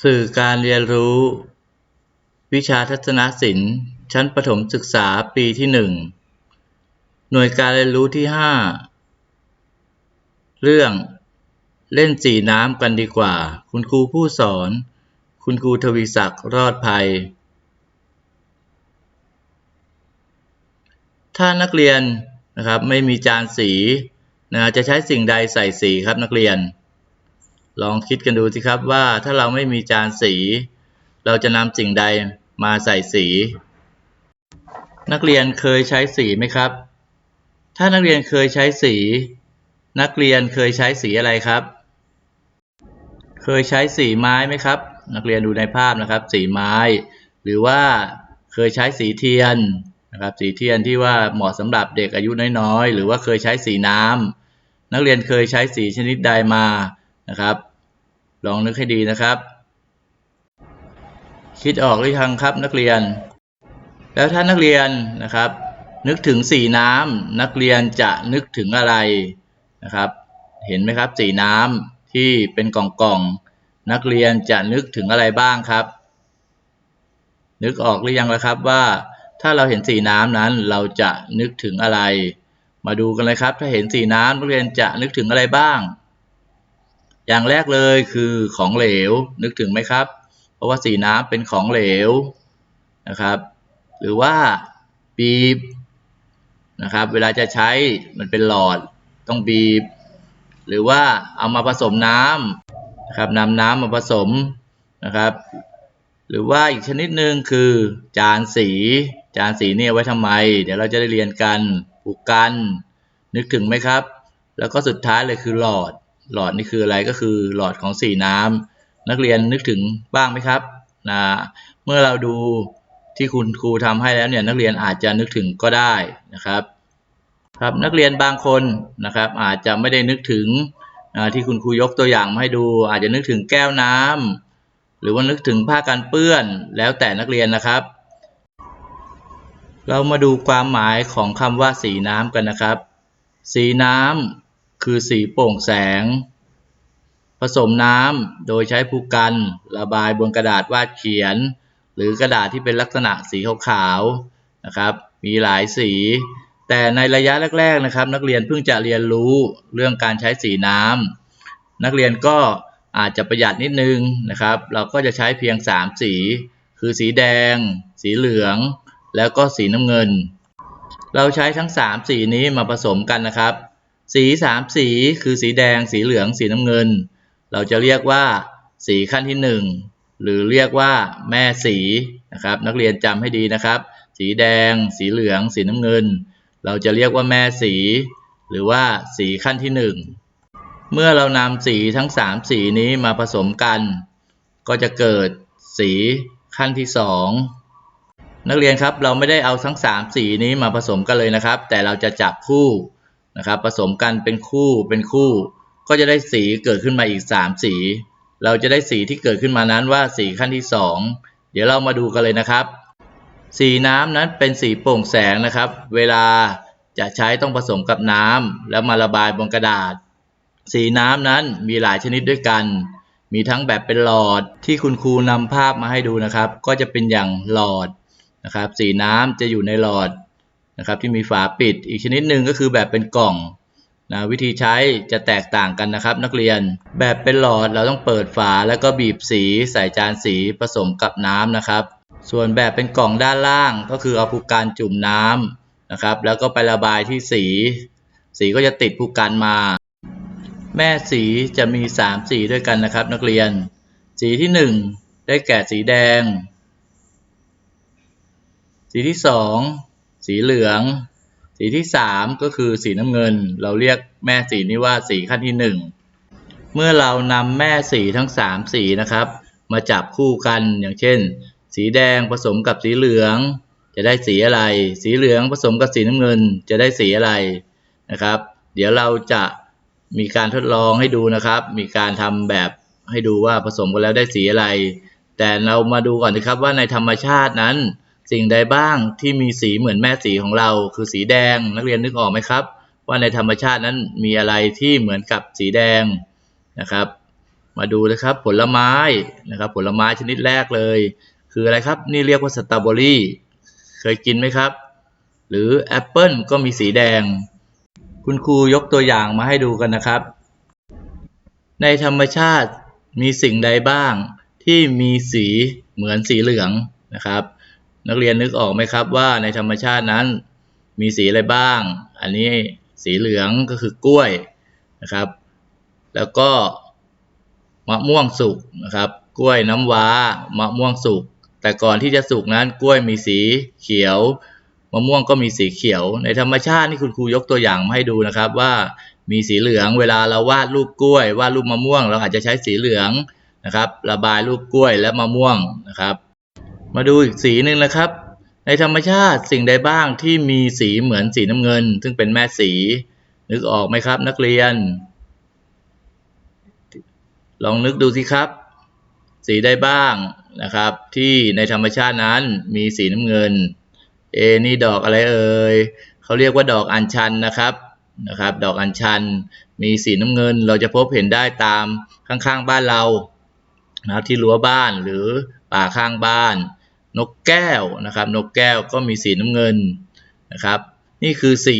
สื่อการเรียนรู้ วิชาทัศนศิลป์ ชั้นประถมศึกษาปีที่หนึ่งหน่วยการเรียนรู้ที่ห้าเรื่องเล่นสีน้ำกันดีกว่า คุณครูผู้สอน คุณครูทวีศักดิ์รอดภัย ถ้านักเรียนนะครับไม่มีจานสีนะจะใช้สิ่งใดใส่สีครับนักเรียน ลองคิดกันดูสิครับว่าถ้าเราไม่มีจานสี เราจะนำสิ่งใดมาใส่สี นักเรียนเคยใช้สีไหมครับ ถ้านักเรียนเคยใช้สี นักเรียนเคยใช้สีอะไรครับ เคยใช้สีไม้ไหมครับ นักเรียนดูในภาพนะครับ สีไม้ หรือว่าเคยใช้สีเทียนนะครับสีเทียนที่ว่าเหมาะสำหรับเด็กอายุน้อยๆ หรือว่าเคยใช้สีน้ำนักเรียนเคยใช้สีชนิดใดมานะครับ ลองนึกให้ดีนะครับ คิดออกหรือยังครับนักเรียน แล้วถ้านักเรียนนะครับ นึกถึงสีน้ำนักเรียนจะนึกถึงอะไรนะครับ เห็นไหมครับสีน้ำที่เป็นกล่องๆนักเรียนจะนึกถึงอะไรบ้างครับ นึกออกหรือยังล่ะครับว่าถ้าเราเห็นสีน้ำนั้นเราจะนึกถึงอะไร มาดูกันเลยครับ ถ้าเห็นสีน้ำนักเรียนจะนึกถึงอะไรบ้าง อย่างแรกเลยคือของเหลวนึกถึงไหมครับ เพราะว่าสีน้ำเป็นของเหลวนะครับ หรือว่าบีบนะครับ เวลาจะใช้มันเป็นหลอดต้องบีบ หรือว่าเอามาผสมน้ำนะครับนำน้ำมาผสมนะครับ หรือว่าอีกชนิดหนึ่งคือ จานสี จานสีนี่ไว้ทำไม เดี๋ยวเราจะได้เรียนกันผูกกัน นึกถึงไหมครับ แล้วก็สุดท้ายเลยคือหลอด หลอดนี่คืออะไรก็คือหลอดของสีน้ำนักเรียนนึกถึงบ้างไหมครับนะเมื่อเราดูที่คุณครูทำให้แล้วเนี่ยนักเรียนอาจจะนึกถึงก็ได้นะครับครับนักเรียนบางคนนะครับอาจจะไม่ได้นึกถึงที่คุณครูยกตัวอย่างมาให้ดู อาจจะนึกถึงแก้วน้ำหรือว่านึกถึงผ้ากันเปื้อนแล้วแต่นักเรียนนะครับ เรามาดูความหมายของคำว่าสีน้ำกันนะครับ สีน้ำ คือสีโป่งแสง ผสมน้ำโดยใช้ภูกัน ระบายบนกระดาษวาดเขียน หรือกระดาษที่เป็นลักษณะสีขาวๆนะครับ มีหลายสี แต่ในระยะแรกๆนะครับ นักเรียนเพิ่งจะเรียนรู้เรื่องการใช้สีน้ำนักเรียนก็อาจจะประหยัดนิดนึงนะครับ เราก็จะใช้เพียง 3 สี คือสีแดง สีเหลือง แล้วก็สีน้ำเงิน เราใช้ทั้ง 3 สีนี้มาผสมกันนะครับ สี3สีคือสีแดง สีเหลือง สีน้ำเงิน เราจะเรียกว่าสีขั้นที่1หรือเรียกว่าแม่สีนะครับ นักเรียนจำให้ดีนะครับ สีแดง สีเหลือง สีน้ำเงิน เราจะเรียกว่าแม่สี หรือว่าสีขั้นที่1เมื่อเรานำสีทั้ง3สีนี้มาผสมกัน ก็จะเกิดสีขั้นที่2นักเรียนครับเราไม่ได้เอาทั้ง3สีนี้มาผสมกันเลยนะครับ แต่เราจะจับคู่ นะครับผสมกันเป็นคู่เป็นคู่ ก็จะได้สีเกิดขึ้นมาอีก 3 สี เราจะได้สีที่เกิดขึ้นมานั้นว่าสีขั้นที่ 2 เดี๋ยวเรามาดูกันเลยนะครับ สีน้ำนั้นเป็นสีโปร่งแสงนะครับ เวลาจะใช้ต้องผสมกับน้ำแล้วมาระบายบนกระดาษ สีน้ำนั้นมีหลายชนิดด้วยกัน มีทั้งแบบเป็นหลอดที่คุณครูนำภาพมาให้ดูนะครับ ก็จะเป็นอย่างหลอดนะครับ สีน้ำจะอยู่ในหลอด นะครับที่มีฝาปิด อีกชนิดหนึ่งก็คือแบบเป็นกล่องนะวิธีใช้จะแตกต่างกันนะครับ นักเรียนแบบเป็นหลอดเราต้องเปิดฝาแล้วก็บีบสีใส่จานสีผสมกับน้ำนะครับ ส่วนแบบเป็นกล่องด้านล่างก็คือเอาภูการจุ่มน้ำนะครับ แล้วก็ไประบายที่สี สีก็จะติดภูการมา แม่สีจะมี 3 สีด้วยกันนะครับ นักเรียน สีที่ 1 ได้แก่สีแดง สีที่สอง สีเหลือง สีที่สามก็คือสีน้ำเงิน เราเรียกแม่สีนี้ว่าสีขั้นที่หนึ่งเมื่อเรานำแม่สีทั้งสามสีนะครับ มาจับคู่กันอย่างเช่น สีแดงผสมกับสีเหลือง จะได้สีอะไร สีเหลืองผสมกับสีน้ำเงิน จะได้สีอะไรนะครับ เดี๋ยวเราจะมีการทดลองให้ดูนะครับ มีการทำแบบให้ดูว่าผสมกันแล้วได้สีอะไร แต่เรามาดูก่อนนะครับว่าในธรรมชาตินั้น สิ่งใดบ้างที่มีสีเหมือนแม่สีของเรา คือสีแดง นักเรียนนึกออกไหมครับ ว่าในธรรมชาตินั้นมีอะไรที่เหมือนกับสีแดงนะครับ มาดูนะครับผลไม้นะครับ ผลไม้ชนิดแรกเลย คืออะไรครับนี่เรียกว่าสตรอเบอรี่เคยกินไหมครับ หรือแอปเปิลก็มีสีแดง คุณครูยกตัวอย่างมาให้ดูกันนะครับ ในธรรมชาติมีสิ่งใดบ้างที่มีสีเหมือนสีเหลืองนะครับ นักเรียนนึกออกไหมครับว่าในธรรมชาตินั้นมีสีอะไรบ้าง อันนี้สีเหลืองก็คือกล้วยนะครับ แล้วก็มะม่วงสุกนะครับ กล้วยน้ำว้ามะม่วงสุก แต่ก่อนที่จะสุกนั้นกล้วยมีสีเขียวมะม่วงก็มีสีเขียว ในธรรมชาตินี่คุณครูยกตัวอย่างมาให้ดูนะครับ ว่ามีสีเหลืองเวลาเราวาดรูปกล้วย วาดรูปมะม่วง เราอาจจะใช้สีเหลืองนะครับ ระบายรูปกล้วยและมะม่วงนะครับ มาดูอีกสีหนึ่งนะครับ ในธรรมชาติสิ่งใดบ้างที่มีสีเหมือนสีน้ำเงิน ซึ่งเป็นแม่สี นึกออกไหมครับ นักเรียน ลองนึกดูสิครับ สีใดบ้างนะครับ ที่ในธรรมชาตินั้นมีสีน้ำเงิน เอนี่ดอกอะไรเอ่ยเขาเรียกว่าดอกอัญชันนะครับนะครับ ดอกอัญชัน มีสีน้ำเงิน เราจะพบเห็นได้ตามข้างๆบ้านเรานะครับที่รั้วบ้านหรือป่าข้างบ้าน นกแก้วนะครับ นกแก้วก็มีสีน้ำเงินนะครับ นี่คือสี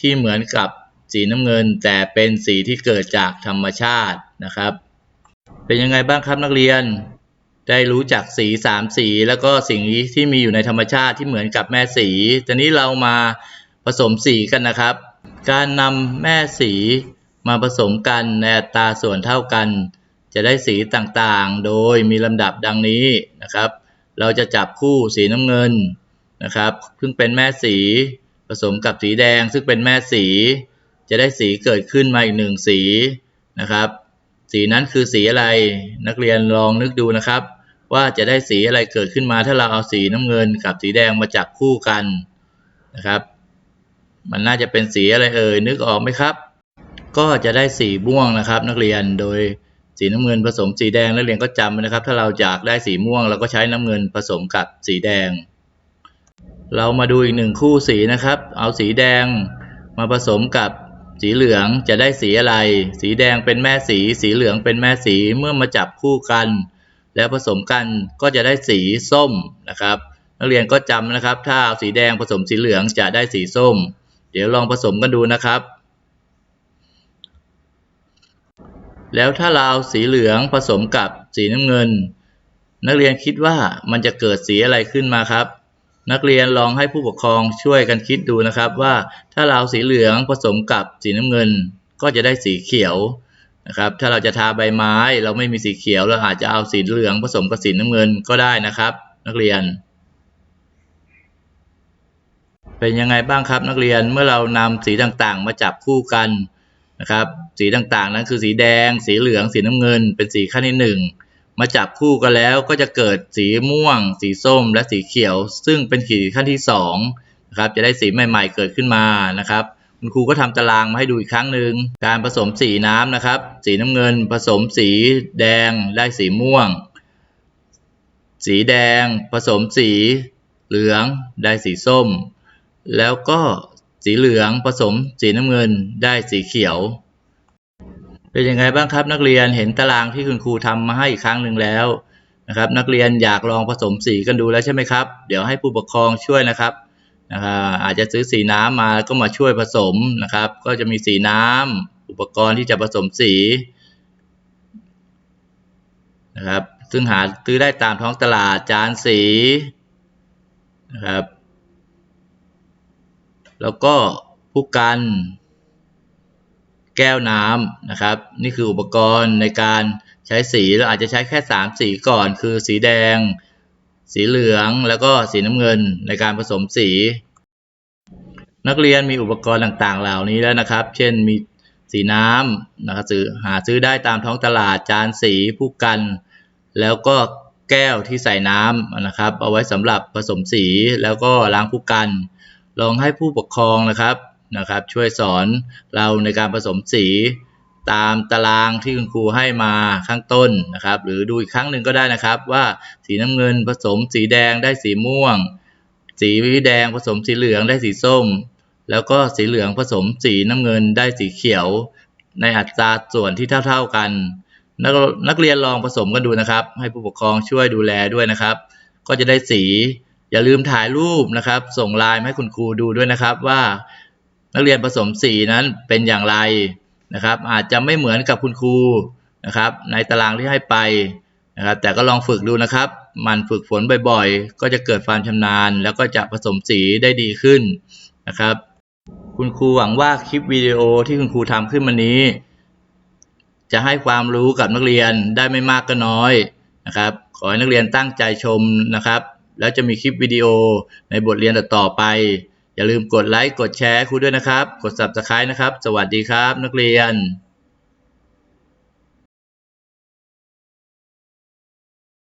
ที่เหมือนกับสีน้ำเงิน แต่เป็นสีที่เกิดจากธรรมชาตินะครับ เป็นยังไงบ้างครับนักเรียน ได้รู้จักสีสามสี แล้วก็สิ่งที่มีอยู่ในธรรมชาติที่เหมือนกับแม่สีตอนนี้เรามาผสมสีกันนะครับ การนำแม่สีมาผสมกันในอัตราส่วนเท่ากัน จะได้สีต่างๆ โดยมีลำดับดังนี้นะครับ เราจะจับคู่สีน้ำเงินนะครับซึ่งเป็นแม่สีผสมกับสีแดง ซึ่งเป็นแม่สี จะได้สีเกิดขึ้นมาอีกหนึ่งสีนะครับ สีนั้นคือสีอะไรนักเรียนลองนึกดูนะครับ ว่าจะได้สีอะไรเกิดขึ้นมาถ้าเราเอาสีน้ำเงินกับสีแดงมาจับคู่กันนะครับ มันน่าจะเป็นสีอะไรเอ่ยนึกออกไหมครับ ก็จะได้สีม่วงนะครับ นักเรียนโดย สีน้ำเงินผสมสีแดงนักเรียนก็จำไว้นะครับ ถ้าเราอยากได้สีม่วง เราก็ใช้น้ำเงินผสมกับสีแดง เรามาดูอีกหนึ่งคู่สีนะครับ เอาสีแดงมาผสมกับสีเหลืองจะได้สีอะไร สีแดงเป็นแม่สี สีเหลืองเป็นแม่สีเมื่อมาจับคู่กัน แล้วผสมกันก็จะได้สีส้มนะครับ นักเรียนก็จำนะครับ ถ้าเอาสีแดงผสมสีเหลืองจะได้สีส้ม เดี๋ยวลองผสมกันดูนะครับ แล้วถ้าเราเอาสีเหลืองผสมกับสีน้ำเงิน นักเรียนคิดว่ามันจะเกิดสีอะไรขึ้นมาครับ นักเรียนลองให้ผู้ปกครองช่วยกันคิดดูนะครับว่าถ้าเราเอาสีเหลืองผสมกับสีน้ำเงิน ก็จะได้สีเขียวนะครับถ้าเราจะทาใบไม้เราไม่มีสีเขียวเราอาจจะเอาสีเหลืองผสมกับสีน้ำเงินก็ได้นะครับ นักเรียน เป็นยังไงบ้างครับนักเรียนเมื่อเรานำสีต่างๆ มาจับคู่กัน นะครับ สีต่างๆนั้นคือสีแดง สีเหลือง สีน้ำเงิน เป็นสีขั้นที่หนึ่งมาจับคู่กันแล้วก็จะเกิดสีม่วง สีส้ม และสีเขียว ซึ่งเป็นขีดขั้นที่สองนะครับ จะได้สีใหม่ ๆ เกิดขึ้นมานะครับ คุณครูก็ทำตารางมาให้ดูอีกครั้งหนึ่ง การผสมสีน้ำนะครับ สีน้ำเงินผสมสีแดงได้สีม่วง สีแดงผสมสีเหลืองได้สีส้ม แล้วก็ สีเหลืองผสมสีน้ำเงินได้สีเขียว เป็นยังไงบ้างครับนักเรียนเห็นตารางที่คุณครูทำมาให้อีกครั้งหนึ่งแล้วนะครับนักเรียนอยากลองผสมสีกันดูแล้วใช่ไหมครับ เดี๋ยวให้ผู้ปกครองช่วยนะครับนะครับอาจจะซื้อสีน้ำมาก็มาช่วยผสมนะครับ ก็จะมีสีน้ำอุปกรณ์ที่จะผสมสีนะครับซึ่งหาซื้อได้ตามท้องตลาดจานสีนะครับ แล้วก็ผู้กัน แก้วน้ำนะครับ นี่คืออุปกรณ์ในการใช้สีเราอาจจะใช้แค่ 3 สีก่อน คือสีแดง สีเหลืองแล้วก็สีน้ำเงินในการผสมสี นักเรียนมีอุปกรณ์ต่างๆ เหล่านี้แล้วนะครับ เช่นมีสีน้ำนะครับซื้อหาซื้อได้ตามท้องตลาดจานสีผู้กัน แล้วก็แก้วที่ใส่น้ำนะครับ เอาไว้สำหรับผสมสีแล้วก็ล้างผู้กัน ลองให้ผู้ปกครองนะครับนะครับ ช่วยสอนเราในการผสมสีตามตารางที่คุณครูให้มาข้างต้นนะครับ หรือดูอีกครั้งหนึ่งก็ได้นะครับ ว่าสีน้ำเงินผสมสีแดงได้สีม่วง สีแดงผสมสีเหลืองได้สีส้ม แล้วก็สีเหลืองผสมสีน้ำเงินได้สีเขียว ในอัตราส่วนที่เท่า ๆกัน นักนักเรียนลองผสมกันดูนะครับ ให้ผู้ปกครองช่วยดูแลด้วยนะครับ ก็จะได้สี อย่าลืมถ่ายรูปนะครับ ส่งไลน์มาให้คุณครูดูด้วยนะครับว่านักเรียนผสมสีนั้นเป็นอย่างไรนะครับ อาจจะไม่เหมือนกับคุณครูนะครับ ในตารางที่ให้ไปนะครับ แต่ก็ลองฝึกดูนะครับมันฝึกฝนบ่อยๆ ก็จะเกิดความชำนาญ แล้วก็จะผสมสีได้ดีขึ้นนะครับ คุณครูหวังว่าคลิปวิดีโอที่คุณครูทำขึ้นมานี้ จะให้ความรู้กับนักเรียนได้ไม่มากก็น้อยนะครับ ขอให้นักเรียนตั้งใจชมนะครับ แล้วจะมีคลิปวิดีโอในบทเรียนต่อๆไป อย่าลืมกดไลค์ กดแชร์ครูด้วยนะครับ กด subscribe นะครับ สวัสดีครับ นักเรียน